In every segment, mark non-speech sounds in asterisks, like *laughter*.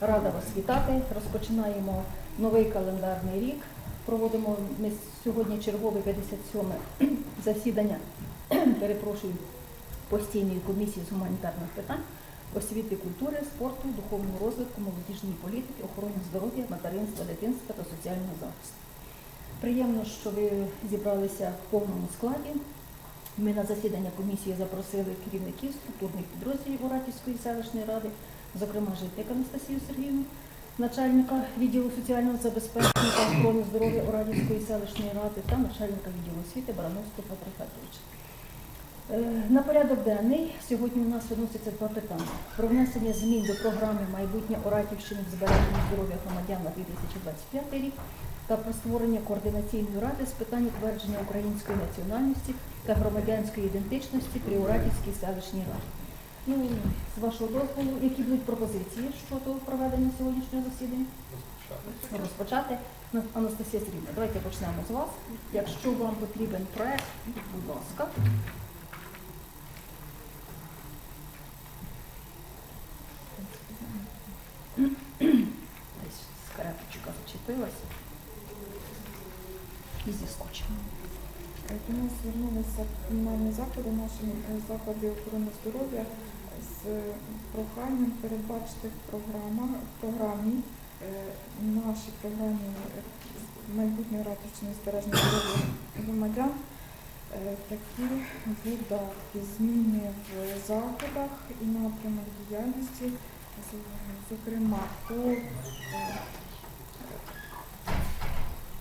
Рада вас вітати. Розпочинаємо новий календарний рік. Проводимо ми сьогодні чергове 57 *clears throat* засідання, *clears throat* перепрошую, постійної комісії з гуманітарних питань, освіти, культури, спорту, духовного розвитку, молодіжної політики, охорони здоров'я, материнства, дитинства та соціального захисту. Приємно, що ви зібралися в повному складі. Ми на засідання комісії запросили керівників структурних підрозділів Оратівської селищної ради, зокрема Житник Анастасію Сергіївну, начальника відділу соціального забезпечення та охорони здоров'я Оратівської селищної ради та начальника відділу освіти Барановського Петра Федоровича. Е, На порядок денний сьогодні у нас виносяться два питання. Про внесення змін до програми майбутнє Оратівщини в збереженні здоров'я громадян на 2025 рік та про створення координаційної ради з питань утвердження української національності та громадянської ідентичності при Оратівській селищній раді. Ну, з вашого дозволу, які будуть пропозиції щодо проведення сьогоднішнього засідання? Розпочати. Ну, Анастасія Сергійовна, давайте почнемо з вас. Якщо вам потрібен проект, будь ласка. Десь скрепочка зачепилася і зіскочила. До нас звернулися комунальні заклади, наші е, заклади охорони здоров'я з проханням передбачити в програмах в програмі е, нашій програмі е, майбутньої ратичної збереження громадян е, такі видатки, зміни в заходах і напрямок діяльності, зокрема по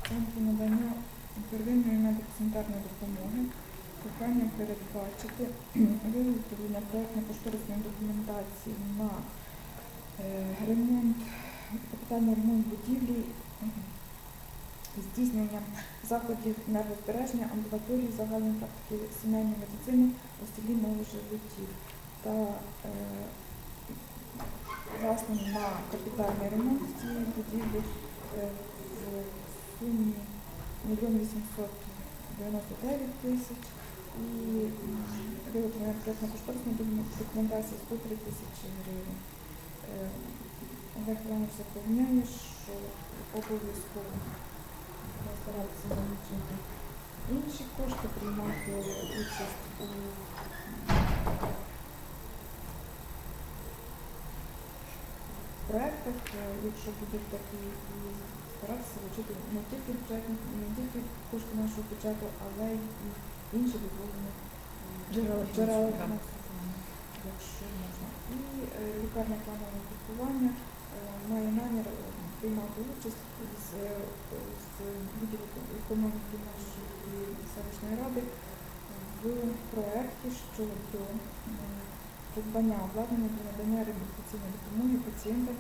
центру надання первинної медико-санітарної допомоги прохання передбачити виготовлення проєктно-кошторисної документації на е, ремонт, капітальний ремонт будівлі, мгм, здійснення закладів нервозбереження, амбулаторії загальної практики сімейної медицини у селі Новоживотів та е, власне на капітальний ремонт цієї будівлі е, в сумі мільйон вісімсот дев'яносто дев'ять тисяч і м, виготовлення проєктно-кошторисної докум- документації 103 тисячі гривень. Е, Олег Іванович запевняє, що обов'язково старатися залучити інші кошти, приймати участь у проектах, е, якщо будуть такі, і старатися залучити не тільки бюджетні, не тільки кошти нашого бюджету, але й інші дозволені е, Джерела якщо можна. І е, лікарня планового лікування е, має намір е, приймати участь з, економіки нашої селищної ради в проєкті щодо придбання обладнання для надання реабілітаційної допомоги пацієнтам,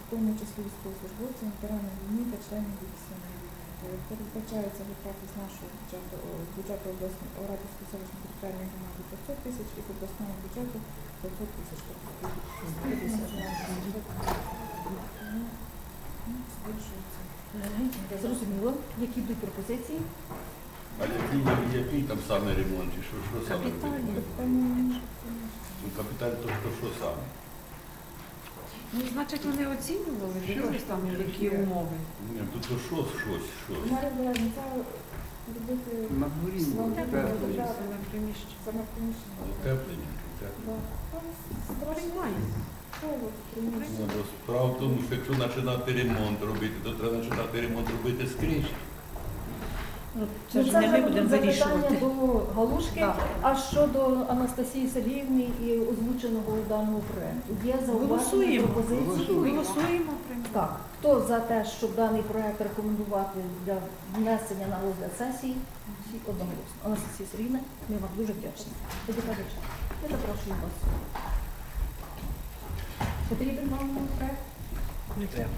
в тому числі військовослужбовцям, ветеранам війни та членам їх сімей. Передбачається витрати з нашого бюджету бюджету обласної Оратівської селищної територіальної громади 500 тисяч і з обласного бюджету 500 тисяч. Збільшується. Зрозуміло, які будуть пропозиції? А який, який там саме ремонт, чи що, що саме Капітальний. робити? Певно, Ну, капіталь, то що саме? Ну, значить, вони оцінювали, Що? дивились там, які умови. Ні, то, то що, щось, щось. Марія Валерійовна, це робити На дворі Слава було Богу, тепло. Це на приміщення. саме приміщення. Утеплення, холод. Ну, бо справа в тому, що якщо починати ремонт робити, то треба починати ремонт робити скрізь. Ну, Це ж вже не ми будемо будуть запитання вирішувати. до Галушки. Так. А щодо Анастасії Сергіївни і озвученого даного проекту, є зауваження Голосуємо. пропозиції? Голосуємо. Голосуємо. Так, хто за те, щоб даний проект рекомендувати для внесення на розгляд сесії? Всі одноголосно. Анастасія Сергійовна, ми вам дуже вдячні. Тоді кажучи, я запрошую вас. Потрібен вам проект? Не треба.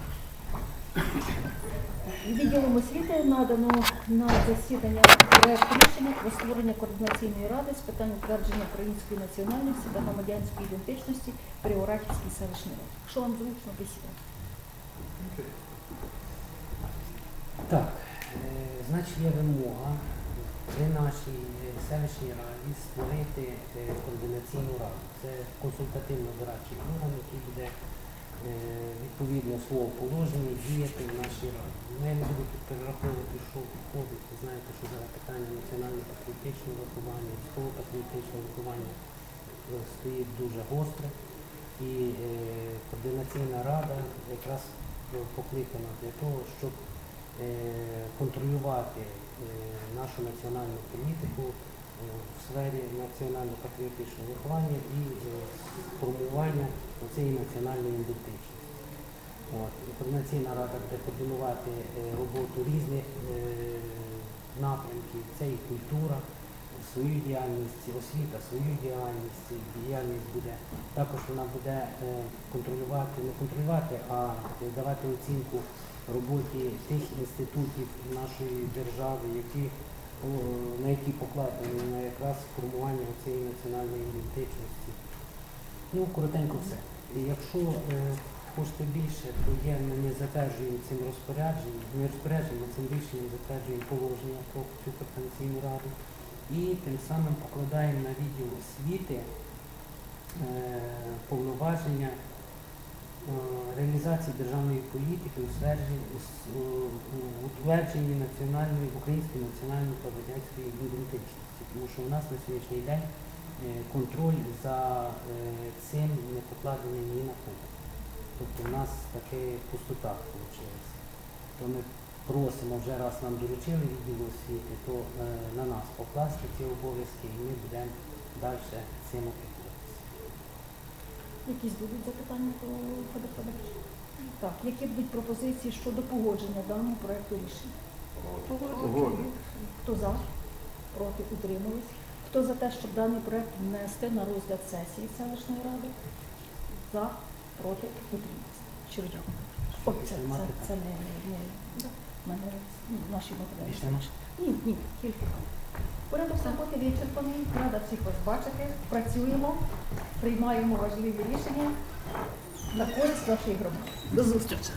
Відділом освіти надано на засідання проект рішення про створення координаційної ради з питань утвердження української національності та громадянської ідентичності при Орахівській селищній раді. Що вам зручно бесіда? Так, е, значить є вимога при нашій селищній раді створити е, координаційну раду. Це консультативно-дорадчий орган, який буде відповідно свого положення діяти в нашій раді. Ну, Я не буду тут перераховувати, що входить. Ви знаєте, що зараз питання національно-патріотичного виховання, військово-патріотичного виховання е, стоїть дуже гостро. І е, координаційна рада якраз е, покликана для того, щоб е, контролювати е, нашу національну політику е, в сфері національно-патріотичного виховання і е, формування цієї національної ідентичності. Координаційна рада буде координувати е, роботу різних е, напрямків, це і культура, свою діяльність, освіта, свою діяльність, діяльність буде. Також вона буде е, контролювати, не контролювати, а е, давати оцінку роботі тих інститутів нашої держави, які, на які покладені на якраз формування цієї національної ідентичності. Ну, коротенько все. Якщо е, хочете більше, то є ми не затверджуємо цим розпорядженням, не розпорядженням, цим рішенням затверджуємо положення про цю координаційну раду і тим самим покладаємо на відділ освіти е, повноваження реалізації державної політики у утвердженні національної української національної та радянської ідентичності, тому що у нас на сьогоднішній день е, контроль за е, цим не покладений ні на кого. Тобто у нас таке пустота вийшла. То ми просимо вже раз нам доручили відділу освіти, то е, на нас покласти ці обов'язки і ми будемо далі цим опікуватися. Якісь будуть запитання до Федора Так, які будуть пропозиції щодо погодження даного проекту рішення? Погоджую. Хто за? Проти утримались. Хто за те, щоб даний проект внести на розгляд сесії селищної ради? За, проти, утримались. Щиро дякую. О, це, це, це не, не, не мене ну, наші матеріали. Ні, ні, тільки. Порядок роботи вичерпаний. Рада всіх вас бачити. Працюємо, приймаємо важливі рішення на користь нашої громади. До зустрічі.